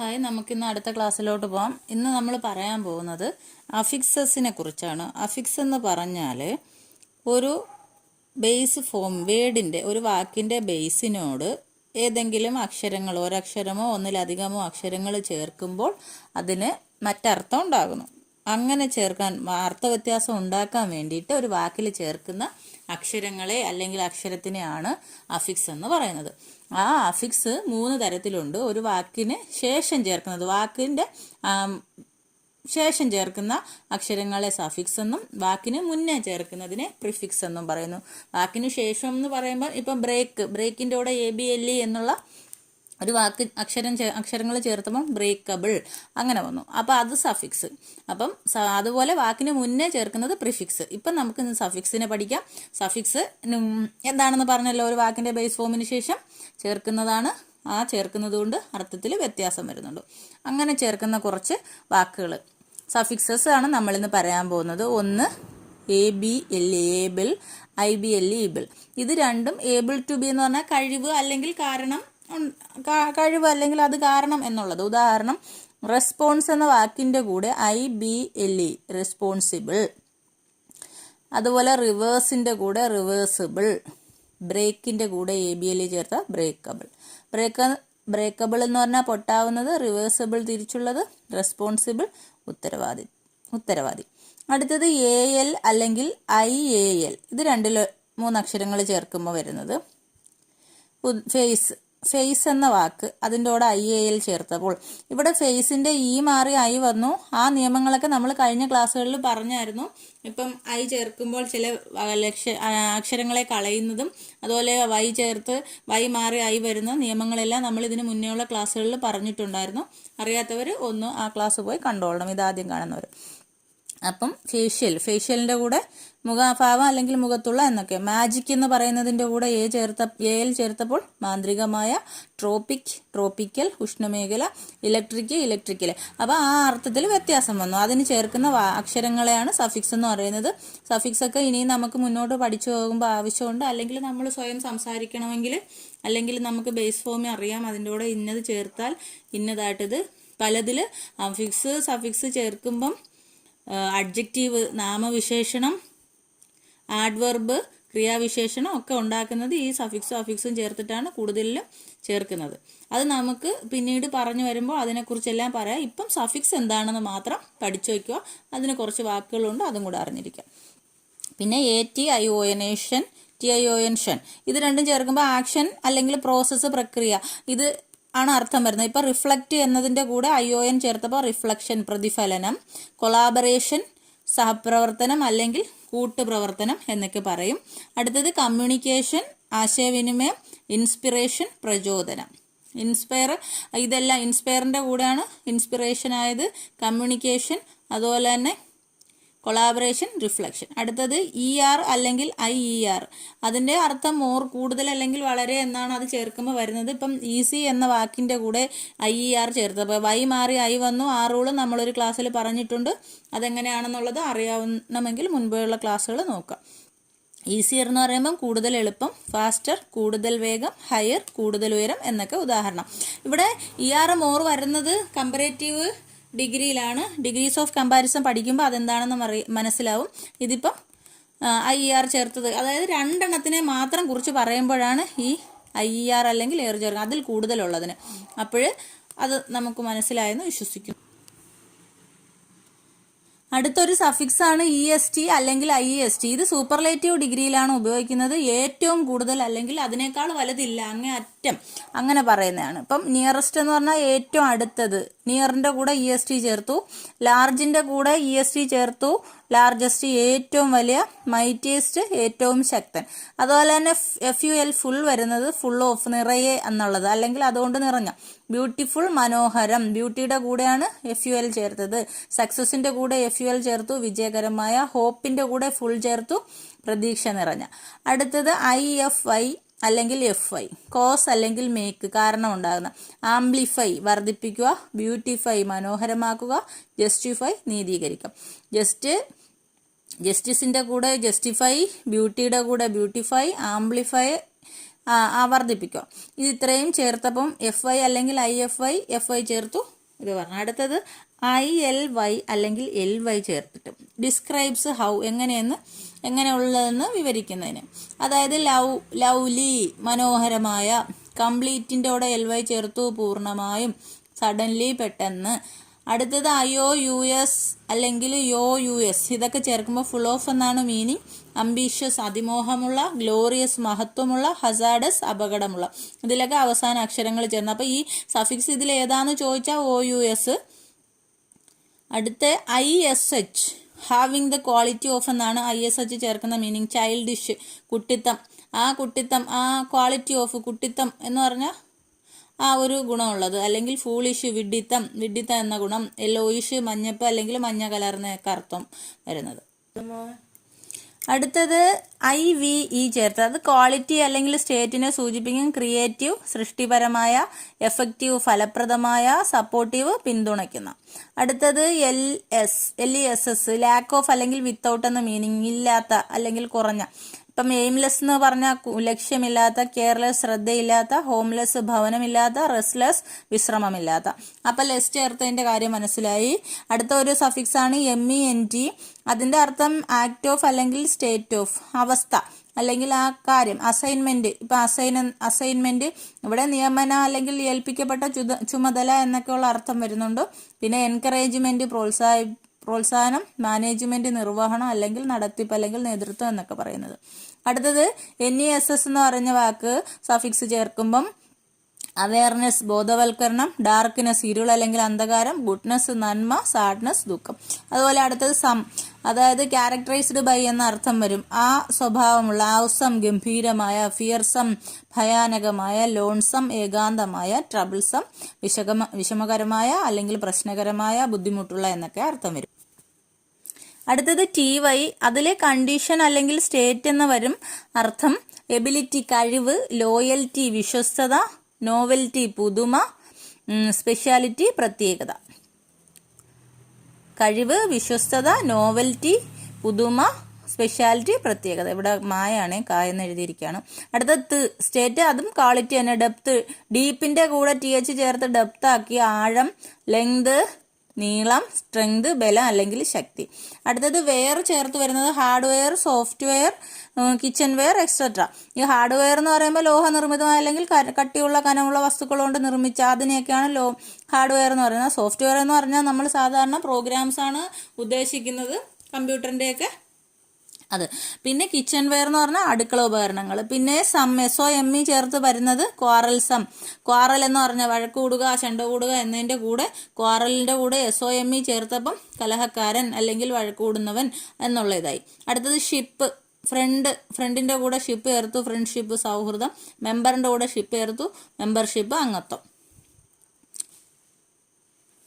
Hi നമുക്കിന്ന് അടുത്ത ക്ലാസ്സിലോട്ട് പോകാം ഇന്ന് നമ്മൾ പറയാൻ പോകുന്നത് അഫിക്സസിനെ കുറിച്ചാണ്. അഫിക്സ് എന്ന് പറഞ്ഞാൽ ഒരു ബേസ് ഫോം വേർഡിന്റെ ഒരു വാക്കിന്റെ ബേസിനോട് ഏതെങ്കിലും അക്ഷരങ്ങൾ ഒരക്ഷരമോ ഒന്നിലധികമോ അക്ഷരങ്ങൾ ചേർക്കുമ്പോൾ അതിന് മറ്റർത്ഥം ഉണ്ടാകുന്നു. അങ്ങനെ ചേർക്കാൻ അർത്ഥവ്യത്യാസം ഉണ്ടാക്കാൻ വേണ്ടിയിട്ട് ഒരു വാക്കിൽ ചേർക്കുന്ന അക്ഷരങ്ങളെ അല്ലെങ്കിൽ അക്ഷരത്തിനെയാണ് അഫിക്സ് എന്ന് പറയുന്നത്. ആ അഫിക്സ് മൂന്ന് തരത്തിലുണ്ട്. ഒരു വാക്കിന് ശേഷം ചേർക്കുന്നത് വാക്കിന്റെ ശേഷം ചേർക്കുന്ന അക്ഷരങ്ങളെ സഫിക്സ് എന്നും വാക്കിന് മുന്നേ ചേർക്കുന്നതിനെ പ്രിഫിക്സ് എന്നും പറയുന്നു. വാക്കിന് ശേഷം എന്ന് പറയുമ്പോൾ ഇപ്പം ബ്രേക്ക് ബ്രേക്കിന്റെ കൂടെ എ ബി എൽ ഇ എന്നുള്ള ഒരു വാക്ക് അക്ഷരം ചേ അക്ഷരങ്ങൾ ചേർത്തപ്പം ബ്രേക്കബിൾ അങ്ങനെ വന്നു. അപ്പോൾ അത് സഫിക്സ് അപ്പം അതുപോലെ വാക്കിന് മുന്നേ ചേർക്കുന്നത് പ്രിഫിക്സ് ഇപ്പം നമുക്ക് സഫിക്സിനെ പഠിക്കാം. സഫിക്സ് എന്താണെന്ന് പറഞ്ഞല്ലോ ഒരു വാക്കിന്റെ ബേസ് ഫോമിന് ശേഷം? ചേർക്കുന്നതാണ്. ആ ചേർക്കുന്നത് കൊണ്ട് അർത്ഥത്തിൽ വ്യത്യാസം വരുന്നുണ്ട്. അങ്ങനെ ചേർക്കുന്ന കുറച്ച് വാക്കുകൾ സഫിക്സസ് ആണ് നമ്മളിന്ന് പറയാൻ പോകുന്നത്. ഒന്ന് A B L able I B L ible ഇത് രണ്ടും ഏബിൾ ടു ബി എന്ന് പറഞ്ഞാൽ കഴിവ് അല്ലെങ്കിൽ കാരണം കഴിവ് അല്ലെങ്കിൽ അത് കാരണം എന്നുള്ളത്. ഉദാഹരണം റെസ്പോൺസ് എന്ന വാക്കിന്റെ കൂടെ I B L E responsible അതുപോലെ റിവേഴ്സിന്റെ കൂടെ റിവേഴ്സിബിൾ ബ്രേക്കിന്റെ കൂടെ എ ബി എൽ ഇ ചേർത്ത ബ്രേക്കബിൾ ബ്രേക്ക ബ്രേക്കബിൾ എന്ന് പറഞ്ഞാൽ പൊട്ടാവുന്നത് റിവേഴ്സിബിൾ തിരിച്ചുള്ളത് റെസ്പോൺസിബിൾ ഉത്തരവാദി ഉത്തരവാദി. അടുത്തത് എ എൽ അല്ലെങ്കിൽ ഐ എ എൽ ഇത് രണ്ടിൽ മൂന്ന് അക്ഷരങ്ങൾ ചേർക്കുമ്പോൾ വരുന്നത് ഫേസ് ഫേസ് എന്ന വാക്ക് അതിന്റെ കൂടെ ഐ എ എൽ ചേർത്തപ്പോൾ. ഇവിടെ ഫേസിന്റെ ഇ മാറി ഐ വന്നു. ആ നിയമങ്ങളൊക്കെ നമ്മൾ കഴിഞ്ഞ ക്ലാസ്സുകളിൽ പറഞ്ഞായിരുന്നു. ഇപ്പം ഐ ചേർക്കുമ്പോൾ ചില ലക്ഷ അക്ഷരങ്ങളെ കളയുന്നതും അതുപോലെ വൈ ചേർത്ത് വൈ മാറി ഐ വരുന്ന നിയമങ്ങളെല്ലാം നമ്മൾ ഇതിന് മുന്നേയുള്ള ക്ലാസ്സുകളിൽ പറഞ്ഞിട്ടുണ്ടായിരുന്നു. അറിയാത്തവർ ഒന്ന് ആ ക്ലാസ് പോയി കണ്ടോളണം. ഇതാദ്യം കാണുന്നവർ. അപ്പം ഫേഷ്യൽ ഫേഷ്യലിന്റെ കൂടെ മുഖഭാവം അല്ലെങ്കിൽ മുഖത്തുള്ള എന്നൊക്കെ. മാജിക് എന്ന് പറയുന്നതിന്റെ കൂടെ എ ചേർത്ത എൽ ചേർത്തപ്പോൾ മാന്ത്രികമായ ട്രോപ്പിക് ട്രോപ്പിക്കൽ ഉഷ്ണമേഖല ഇലക്ട്രിക് ഇലക്ട്രിക്കൽ അപ്പോൾ ആ അർത്ഥത്തിൽ വ്യത്യാസം വന്നു. അതിന് ചേർക്കുന്ന അക്ഷരങ്ങളെയാണ് സഫിക്സ് എന്ന് പറയുന്നത്. സഫിക്സ് ഒക്കെ ഇനിയും നമുക്ക് മുന്നോട്ട് പഠിച്ചു പോകുമ്പോൾ ആവശ്യമുണ്ട്. അല്ലെങ്കിൽ നമ്മൾ സ്വയം സംസാരിക്കണമെങ്കിൽ അല്ലെങ്കിൽ നമുക്ക് ബേസ് ഫോമിൽ അറിയാം. അതിന്റെ കൂടെ ഇന്നത് ചേർത്താൽ ഇന്നതായിട്ടിത്. പലതിൽ അഫിക്സ് സഫിക്സ് ചേർക്കുമ്പം അഡ്ജക്റ്റീവ് നാമവിശേഷണം ആഡ്വർബ് ക്രിയാവിശേഷണം ഒക്കെ ഉണ്ടാക്കുന്നത് ഈ സഫിക്സും അഫിക്സും ചേർത്തിട്ടാണ് കൂടുതലും ചേർക്കുന്നത്. അത് നമുക്ക് പിന്നീട് പറഞ്ഞു വരുമ്പോൾ അതിനെക്കുറിച്ചെല്ലാം പറയാം. ഇപ്പം സഫിക്സ് എന്താണെന്ന് മാത്രം പഠിച്ചു വയ്ക്കുക. അതിന് കുറച്ച് വാക്കുകളുണ്ട് അതും കൂടെ അറിഞ്ഞിരിക്കുക പിന്നെ A T I O N ation T I O N tion ഇത് രണ്ടും ചേർക്കുമ്പോൾ ആക്ഷൻ അല്ലെങ്കിൽ പ്രോസസ്സ് പ്രക്രിയ. ഇത് ആണ് അർത്ഥം വരുന്നത്. ഇപ്പം റിഫ്ലക്റ്റ് എന്നതിന്റെ കൂടെ ഐ ഒ എൻ ചേർത്തപ്പോൾ റിഫ്ലക്ഷൻ പ്രതിഫലനം കൊളാബറേഷൻ സഹപ്രവർത്തനം അല്ലെങ്കിൽ കൂട്ടുപ്രവർത്തനം എന്നൊക്കെ പറയും. അടുത്തത് കമ്മ്യൂണിക്കേഷൻ ആശയവിനിമയം ഇൻസ്പിറേഷൻ പ്രചോദനം. ഇൻസ്പയർ ഇതെല്ലാം ഇൻസ്പയറിന്റെ കൂടെയാണ്. ഇൻസ്പിറേഷൻ ആയത് കമ്മ്യൂണിക്കേഷൻ അതുപോലെ തന്നെ കൊളാബറേഷൻ റിഫ്ലക്ഷൻ. അടുത്തത് ഇ ആർ അല്ലെങ്കിൽ ഐ ഇ ആർ അതിന്റെ അർത്ഥം മോർ കൂടുതൽ അല്ലെങ്കിൽ വളരെ എന്നാണ് അത് ചേർക്കുമ്പോൾ വരുന്നത്. ഇപ്പം ഈസി എന്ന വാക്കിന്റെ കൂടെ ഐ ഇ ആർ ചേർത്ത്. അപ്പോൾ വൈ മാറി ഐ വന്നു. ആ റൂൾ നമ്മളൊരു ക്ലാസ്സിൽ പറഞ്ഞിട്ടുണ്ട്. അതെങ്ങനെയാണെന്നുള്ളത് അറിയാവുന്നമെങ്കിൽ മുൻപുള്ള ക്ലാസ്സുകൾ നോക്കാം. ഈസിയർ എന്ന് പറയുമ്പം കൂടുതൽ എളുപ്പം ഫാസ്റ്റർ കൂടുതൽ വേഗം ഹയർ കൂടുതൽ ഉയരം എന്നൊക്കെ ഉദാഹരണം. ഇവിടെ ഇ ആർ മോർ വരുന്നത് കമ്പറേറ്റീവ് ഡിഗ്രിയിലാണ്. ഡിഗ്രീസ് ഓഫ് കമ്പാരിസൺ പഠിക്കുമ്പോൾ അതെന്താണെന്ന് അറി മനസ്സിലാവും. ഇതിപ്പം ഐ ഇ ആർ ചേർത്തത്. അതായത് രണ്ടെണ്ണത്തിനെ മാത്രം കുറിച്ച് പറയുമ്പോഴാണ് ഈ ഐ ഇ ആർ അല്ലെങ്കിൽ എയർ ചേർക്കുന്നത് അതിൽ കൂടുതലുള്ളതിന്. അപ്പോൾ അത് നമുക്ക് മനസ്സിലായെന്ന് വിശ്വസിക്കുന്നു. അടുത്തൊരു സഫിക്സ് ആണ് ഇ എസ് ടി അല്ലെങ്കിൽ ഐ എസ് ടി ഇത് സൂപ്പർലേറ്റീവ് ഡിഗ്രിയിലാണ് ഉപയോഗിക്കുന്നത്. ഏറ്റവും കൂടുതൽ അല്ലെങ്കിൽ അതിനേക്കാൾ വലുതില്ല. അങ്ങേ അറ്റം. അങ്ങനെ പറയുന്നതാണ്. ഇപ്പം നിയറസ്റ്റ് എന്ന് പറഞ്ഞാൽ ഏറ്റവും അടുത്തത് നിയറിന്റെ കൂടെ ഇ എസ് ടി ചേർത്തു. ലാർജിന്റെ കൂടെ ഇ എസ് ടി ചേർത്തു. ലാർജസ്റ്റ് ഏറ്റവും വലിയ മൈറ്റിയസ്റ്റ് ഏറ്റവും ശക്തൻ. അതുപോലെ തന്നെ എഫ് യു എൽ ഫുൾ വരുന്നത് ഫുൾ ഓഫ് നിറയെ എന്നുള്ളത്. അല്ലെങ്കിൽ അതുകൊണ്ട് നിറഞ്ഞ. ബ്യൂട്ടിഫുൾ മനോഹരം. ബ്യൂട്ടിയുടെ കൂടെയാണ് എഫ് യു എൽ ചേർത്തത്. സക്സസിന്റെ കൂടെ എഫ് യു എൽ ചേർത്തു. വിജയകരമായ ഹോപ്പിന്റെ കൂടെ ഫുൾ ചേർത്തു. പ്രതീക്ഷ നിറഞ്ഞ. അടുത്തത് ഐ എഫ് ഐ അല്ലെങ്കിൽ എഫ് ഐ കോസ് അല്ലെങ്കിൽ മേക്ക് കാരണം ഉണ്ടാകുന്ന ആംപ്ലിഫൈ വർദ്ധിപ്പിക്കുക ബ്യൂട്ടിഫൈ മനോഹരമാക്കുക ജസ്റ്റിഫൈ നീതീകരിക്കാം ജസ്റ്റ് ജസ്റ്റിസിന്റെ കൂടെ ജസ്റ്റിഫൈ ബ്യൂട്ടിയുടെ കൂടെ ബ്യൂട്ടിഫൈ ആംപ്ലിഫൈ വർദ്ധിപ്പിക്കുക. ഇത് ഇത്രയും ചേർത്തപ്പം എഫ് ഐ അല്ലെങ്കിൽ I F I F I ചേർത്തു. ഇത് പറഞ്ഞു അടുത്തത് ഐ എൽ വൈ അല്ലെങ്കിൽ എൽ വൈ ചേർത്തിട്ട്. ഡിസ്ക്രൈബ്സ് ഹൗ എങ്ങനെയെന്ന് എങ്ങനെയുള്ളതെന്ന് വിവരിക്കുന്നതിന്. അതായത് ലവ് ലൗലി മനോഹരമായ കംപ്ലീറ്റിന്റെ എൽ വൈ ചേർത്തു പൂർണമായും സഡൻലി പെട്ടെന്ന്. അടുത്തത് അയോ യു എസ് അല്ലെങ്കിൽ യോ യു എസ്. ഇതൊക്കെ ചേർക്കുമ്പോൾ ഫുൾ ഓഫ് എന്നാണ് മീനിങ് അംബീഷ്യസ് അതിമോഹമുള്ള ഗ്ലോറിയസ് മഹത്വമുള്ള ഹസാഡസ് അപകടമുള്ള. ഇതിലൊക്കെ അവസാന അക്ഷരങ്ങൾ ചേർന്ന്. അപ്പോൾ ഈ സഫിക്സ് ഇതിൽ ഏതാന്ന് ചോദിച്ചാൽ ഒ യു എസ് അടുത്ത I S H having the quality of എന്നാണ് ഐ എസ് എച്ച് ചേർക്കുന്ന മീനിങ് ചൈൽഡിഷ് കുട്ടിത്തം. ആ കുട്ടിത്തം ആ ക്വാളിറ്റി ഓഫ് കുട്ടിത്തം എന്ന് പറഞ്ഞാൽ ആ ഒരു ഗുണമുള്ളത്. അല്ലെങ്കിൽ ഫൂളിഷ് വിഡിത്തം വിഡിത്തം എന്ന ഗുണം. യെല്ലോയിഷ് മഞ്ഞപ്പ് അല്ലെങ്കിൽ മഞ്ഞ കലർന്ന കറുത്തം വരുന്നത്. അടുത്തത് ഐ വി ഇ ചേർത്ത്. അത് ക്വാളിറ്റി അല്ലെങ്കിൽ സ്റ്റേറ്റിനെ സൂചിപ്പിക്കും. ക്രിയേറ്റീവ് സൃഷ്ടിപരമായ എഫക്റ്റീവ് ഫലപ്രദമായ സപ്പോർട്ടീവ് പിന്തുണയ്ക്കുന്ന. അടുത്തത് L S L E S S lack of അല്ലെങ്കിൽ വിത്തൗട്ട് എന്ന മീനിങ് ഇല്ലാത്ത അല്ലെങ്കിൽ കുറഞ്ഞ. ഇപ്പം എയിംലെസ് എന്ന് പറഞ്ഞാൽ ലക്ഷ്യമില്ലാത്ത കെയർലെസ് ശ്രദ്ധയില്ലാത്ത ഹോംലെസ് ഭവനമില്ലാത്ത റെസ്റ്റ്ലെസ് വിശ്രമമില്ലാത്ത. അപ്പം ലെസ് ചേർത്തതിന്റെ കാര്യം മനസ്സിലായി. അടുത്ത ഒരു സഫിക്സ് ആണ് എം ഇ എൻ ടി അതിന്റെ അർത്ഥം ആക്ട് ഓഫ് അല്ലെങ്കിൽ സ്റ്റേറ്റ് ഓഫ് അവസ്ഥ. അല്ലെങ്കിൽ ആ കാര്യം അസൈൻമെന്റ് ഇപ്പൊ അസൈൻ അസൈൻമെന്റ് ഇവിടെ നിയമന അല്ലെങ്കിൽ ഏൽപ്പിക്കപ്പെട്ട ചുമതല എന്നൊക്കെയുള്ള അർത്ഥം വരുന്നുണ്ട്. പിന്നെ എൻകറേജ്മെന്റ് പ്രോത്സാഹി പ്രോത്സാഹനം മാനേജ്മെന്റ് നിർവഹണം അല്ലെങ്കിൽ നടത്തിപ്പ് അല്ലെങ്കിൽ നേതൃത്വം എന്നൊക്കെ പറയുന്നത്. അടുത്തത് എൻ ഇ എസ് എസ് എന്ന് പറഞ്ഞ വാക്ക് സഫിക്സ് ചേർക്കുമ്പം അവയർനെസ് ബോധവൽക്കരണം ഡാർക്ക്നെസ് ഇരുൾ അല്ലെങ്കിൽ അന്ധകാരം ഗുഡ്നെസ് നന്മ സാഡ്നെസ് ദുഃഖം. അതുപോലെ അടുത്തത് സം. അതായത് ക്യാരക്ടറൈസ്ഡ് ബൈ എന്ന അർത്ഥം വരും. ആ സ്വഭാവമുള്ള ആവസം ഗംഭീരമായ ഫിയർസം ഭയാനകമായ ലോൺസം ഏകാന്തമായ ട്രബിൾസം വിഷകമ വിഷമകരമായ അല്ലെങ്കിൽ പ്രശ്നകരമായ ബുദ്ധിമുട്ടുള്ള എന്നൊക്കെ അർത്ഥം വരും. അടുത്തത് ടി വൈ അതിലെ കണ്ടീഷൻ അല്ലെങ്കിൽ സ്റ്റേറ്റ് എന്ന് വരും അർത്ഥം എബിലിറ്റി കഴിവ് ലോയൽറ്റി വിശ്വസ്തത നോവൽറ്റി പുതുമ സ്പെഷ്യാലിറ്റി പ്രത്യേകത. കഴിവ് വിശ്വസ്തത നോവൽറ്റി പുതുമ സ്പെഷ്യാലിറ്റി പ്രത്യേകത. ഇവിടെ മായാണ് കായെന്ന് എഴുതിയിരിക്കുകയാണ്. അടുത്തത് സ്റ്റേറ്റ് അതും ക്വാളിറ്റി തന്നെ. ഡെപ്ത് ഡീപ്പിന്റെ കൂടെ ടി എച്ച് ചേർത്ത് ഡെപ്ത് ആക്കി ആഴം ലെങ്ത് നീളം സ്ട്രെങ്ത് ബലം അല്ലെങ്കിൽ ശക്തി. അടുത്തത് വെയർ ചേർത്ത് വരുന്നത് hardware software kitchen ware etcetera ഈ ഹാർഡ്വെയർ എന്ന് പറയുമ്പോൾ ലോഹ നിർമ്മിതമായ അല്ലെങ്കിൽ കട്ടിയുള്ള കനമുള്ള വസ്തുക്കൾ കൊണ്ട് നിർമ്മിച്ച അതിനെയൊക്കെയാണ് ലോ ഹാർഡ്വെയർ എന്ന് പറയുന്നത്. സോഫ്റ്റ്വെയർ എന്ന് പറഞ്ഞാൽ നമ്മൾ സാധാരണ പ്രോഗ്രാംസ് ആണ് ഉദ്ദേശിക്കുന്നത്. കമ്പ്യൂട്ടറിന്റെയൊക്കെ അത്. പിന്നെ കിച്ചൺ വെയർ എന്ന് പറഞ്ഞാൽ അടുക്കള ഉപകരണങ്ങൾ. പിന്നെ സം എസ് എം ഇ ചേർത്ത് വരുന്നത് ക്വാറൽ സം ക്വാറൽ എന്ന് പറഞ്ഞാൽ വഴക്ക് കൂടുക ചെണ്ട കൂടുക എന്നതിന്റെ കൂടെ ക്വാറലിന്റെ കൂടെ എസ് എം ഇ ചേർത്തപ്പം കലഹക്കാരൻ അല്ലെങ്കിൽ വഴക്ക് കൂടുന്നവൻ എന്നുള്ള ഇതായി. അടുത്തത് ഷിപ്പ് ഫ്രണ്ട് ഫ്രണ്ടിന്റെ കൂടെ ഷിപ്പ് ചേർത്തു ഫ്രണ്ട്ഷിപ്പ് സൗഹൃദം. മെമ്പറിന്റെ കൂടെ ഷിപ്പ് ചേർത്തു മെമ്പർഷിപ്പ് അംഗത്വം.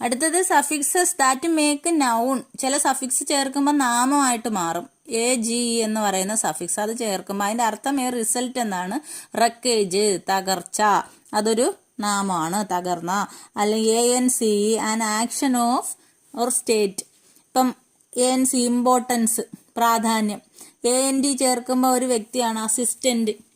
അടുത്തത് സഫിക്സസ് ദാറ്റ് മേക്ക് നൗൺ ചില സഫിക്സ് ചേർക്കുമ്പോൾ നാമമായിട്ട് മാറും. എ ജി ഇ എന്ന് പറയുന്ന സഫിക്സ് അത് ചേർക്കുമ്പോൾ അതിന്റെ അർത്ഥം ഏ റിസൾട്ട് എന്നാണ്. റക്കേജ് തകർച്ച. അതൊരു നാമമാണ് തകർന്ന. അല്ലെങ്കിൽ A N C an action of or state ഇപ്പം എ എൻ സി ഇമ്പോർട്ടൻസ് പ്രാധാന്യം. എ എൻ ഡി ചേർക്കുമ്പോൾ ഒരു വ്യക്തിയാണ് അസിസ്റ്റന്റ്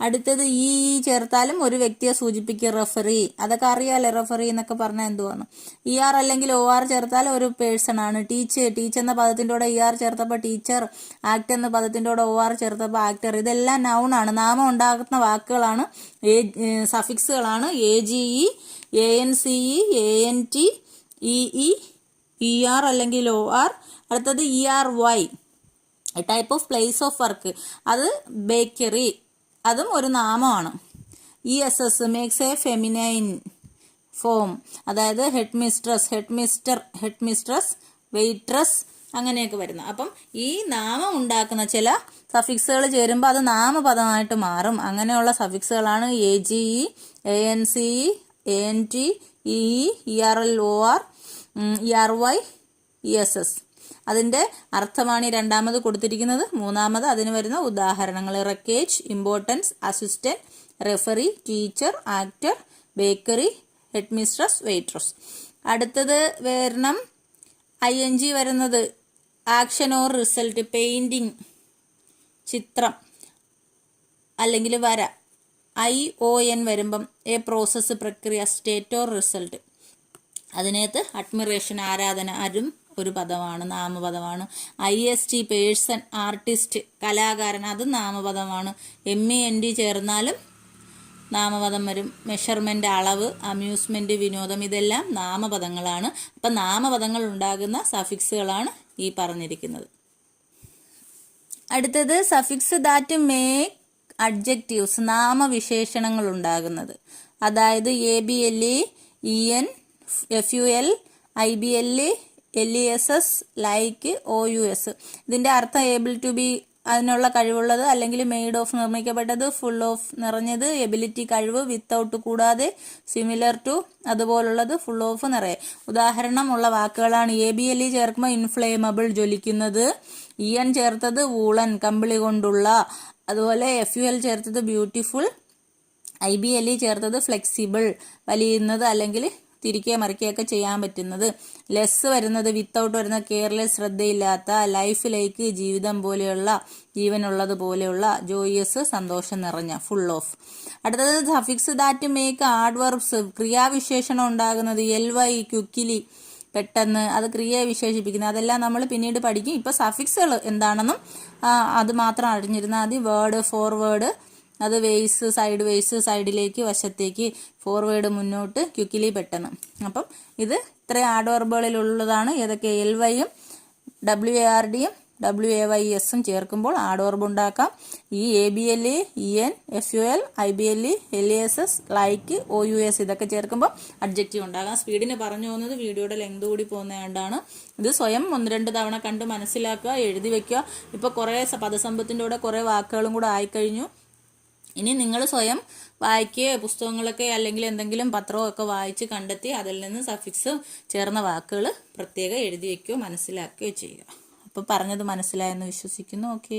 അടുത്തത് ഈ ചേർത്താലും ഒരു വ്യക്തിയെ സൂചിപ്പിക്കുക റെഫറി അതൊക്കെ അറിയാലോ റെഫറി എന്നൊക്കെ പറഞ്ഞാൽ എന്തുവാണ് ഇ ആർ അല്ലെങ്കിൽ ഒ ആർ ചേർത്താൽ ഒരു പേഴ്സൺ ആണ്. ടീച്ചർ ടീച്ചർ എന്ന പദത്തിന്റെ കൂടെ ഇ ആർ ചേർത്തപ്പോൾ ടീച്ചർ ആക്ടർ എന്ന പദത്തിന്റെ കൂടെ ഒ ആർ ചേർത്തപ്പോൾ ആക്ടർ ഇതെല്ലാം നൗണാണ് നാമം ഉണ്ടാകുന്ന വാക്കുകളാണ് A സഫിക്സുകളാണ് A G E A N C E A N T E E E R അല്ലെങ്കിൽ ഒ ആർ അടുത്തത് E R Y type of place of work അത് ബേക്കറി അതും ഒരു നാമമാണ്. E S S makes a feminine form അതായത് headmistress head mister headmistress waitress അങ്ങനെയൊക്കെ വരുന്നു. അപ്പം ഈ നാമം ഉണ്ടാക്കുന്ന ചില സഫിക്സുകൾ ചേരുമ്പോൾ അത് നാമപദമായിട്ട് മാറും. അങ്ങനെയുള്ള സഫിക്സുകളാണ് A G E A N C E A N T E E R L O R E R Y E S S അതിന്റെ അർത്ഥമാണ് ഈ രണ്ടാമത് കൊടുത്തിരിക്കുന്നത്. മൂന്നാമത് അതിന് വരുന്ന ഉദാഹരണങ്ങൾ. Breakage importance assistant referee teacher actor bakery headmistress waitress അടുത്തത് വരണം. ഐ എൻ ജി വരുന്നത് ആക്ഷൻ ഓർ റിസൾട്ട് പെയിന്റിങ് ചിത്രം അല്ലെങ്കിൽ വര. ഐ ഒ എൻ വരുമ്പം എ പ്രോസസ്സ് പ്രക്രിയ സ്റ്റേറ്റ് ഓർ റിസൾട്ട് അതിനകത്ത് അഡ്മിറേഷൻ ആരാധന അരും ഒരു പദമാണ് നാമപദമാണ്. I S T person artist കലാകാരൻ അത് നാമപദമാണ്. എം ഇ എൻ ഡി ചേർന്നാലും നാമപദം വരും. മെഷർമെന്റ് അളവ് അമ്യൂസ്മെന്റ് വിനോദം ഇതെല്ലാം നാമപദങ്ങളാണ്. അപ്പം നാമപദങ്ങൾ ഉണ്ടാകുന്ന സഫിക്സുകളാണ് ഈ പറഞ്ഞിരിക്കുന്നത്. അടുത്തത് സഫിക്സ് ദാറ്റ് മേക്ക് അഡ്ജക്റ്റീവ്സ് നാമവിശേഷണങ്ങൾ ഉണ്ടാകുന്നത്. അതായത് A B L E N F U L I B L L E S S like O U S ഇതിന്റെ അർത്ഥം ഏബിൾ ടു ബി അതിനുള്ള കഴിവുള്ളത് അല്ലെങ്കിൽ മെയ്ഡ് ഓഫ് നിർമ്മിക്കപ്പെട്ടത് ഫുൾ ഓഫ് നിറഞ്ഞത് എബിലിറ്റി കഴിവ് വിത്തൗട്ട് കൂടാതെ സിമിലർ ടു അതുപോലുള്ളത് ഫുൾ ഓഫ് നിറയെ. ഉദാഹരണമുള്ള വാക്കുകളാണ്. എ ബി എൽ ഇ ചേർക്കുമ്പോൾ ഇൻഫ്ലേമബിൾ ജ്വലിക്കുന്നത് ഇ എൻ ചേർത്തത് വൂളൻ കമ്പിളി കൊണ്ടുള്ള. അതുപോലെ എഫ് യു എൽ ചേർത്തത് beautiful I B L E ചേർത്തത് ഫ്ലെക്സിബിൾ വലിയുന്നത് അല്ലെങ്കിൽ തിരികെ മറിക്കുകയൊക്കെ ചെയ്യാൻ പറ്റുന്നത്. ലെസ് വരുന്നത് വിത്തൗട്ട് വരുന്ന കെയർലെസ് ശ്രദ്ധയില്ലാത്ത ലൈഫിലേക്ക് ജീവിതം പോലെയുള്ള ജീവനുള്ളത് പോലെയുള്ള ജോയിയസ് സന്തോഷം നിറഞ്ഞ ഫുൾ ഓഫ് അടുത്തത് suffix that make adverbs ക്രിയാവിശേഷണം ഉണ്ടാകുന്നത് എൽ വൈ ക്യുക്കിലി പെട്ടെന്ന് അത് ക്രിയയെ വിശേഷിപ്പിക്കുന്നത്. അതെല്ലാം നമ്മൾ പിന്നീട് പഠിക്കും. ഇപ്പോൾ സഫിക്സുകൾ എന്താണെന്നും അത് മാത്രം അറിഞ്ഞിരുന്നാൽ മതി. വേർഡ് ഫോർവേഡ് അത് വേസ് സൈഡ് വേസ് സൈഡിലേക്ക് വശത്തേക്ക് ഫോർവേഡ് മുന്നോട്ട് ക്യുക്കിലി പെട്ടെന്ന്. അപ്പം ഇത് ഇത്രയും ആഡ് ഉള്ളതാണ് ഏതൊക്കെ എൽ വൈയും ഡബ്ല്യു എ ആർ ഡിയും ഡബ്ല്യു എ വൈ എസും ചേർക്കുമ്പോൾ ആഡോർബ് ഉണ്ടാക്കാം. ഈ A B L E E N F U L I B L E L E S S like O U S ഇതൊക്കെ ചേർക്കുമ്പോൾ അഡ്ജക്റ്റീവ് ഉണ്ടാകാം. സ്പീഡിന് പറഞ്ഞു പോകുന്നത് വീഡിയോയുടെ ലെങ്ത് കൂടി പോകുന്നതുകൊണ്ടാണ്. ഇത് സ്വയം ഒന്ന് രണ്ട് തവണ കണ്ട് മനസ്സിലാക്കുക എഴുതി വെക്കുക. ഇപ്പോൾ കുറേ പദസമ്പത്തിന്റെ കൂടെ കുറേ വാക്കുകളും കൂടെ ആയിക്കഴിഞ്ഞു. ഇനി നിങ്ങൾ സ്വയം വായിക്കുകയോ പുസ്തകങ്ങളൊക്കെ അല്ലെങ്കിൽ എന്തെങ്കിലും പത്രമോ ഒക്കെ വായിച്ച് കണ്ടെത്തി അതിൽ നിന്ന് സഫിക്സ് ചേർന്ന വാക്കുകൾ പ്രത്യേകം എഴുതി വയ്ക്കുകയോ മനസ്സിലാക്കുകയോ ചെയ്യുക. അപ്പോൾ പറഞ്ഞത് മനസ്സിലായെന്ന് വിശ്വസിക്കുന്നു. ഓക്കെ.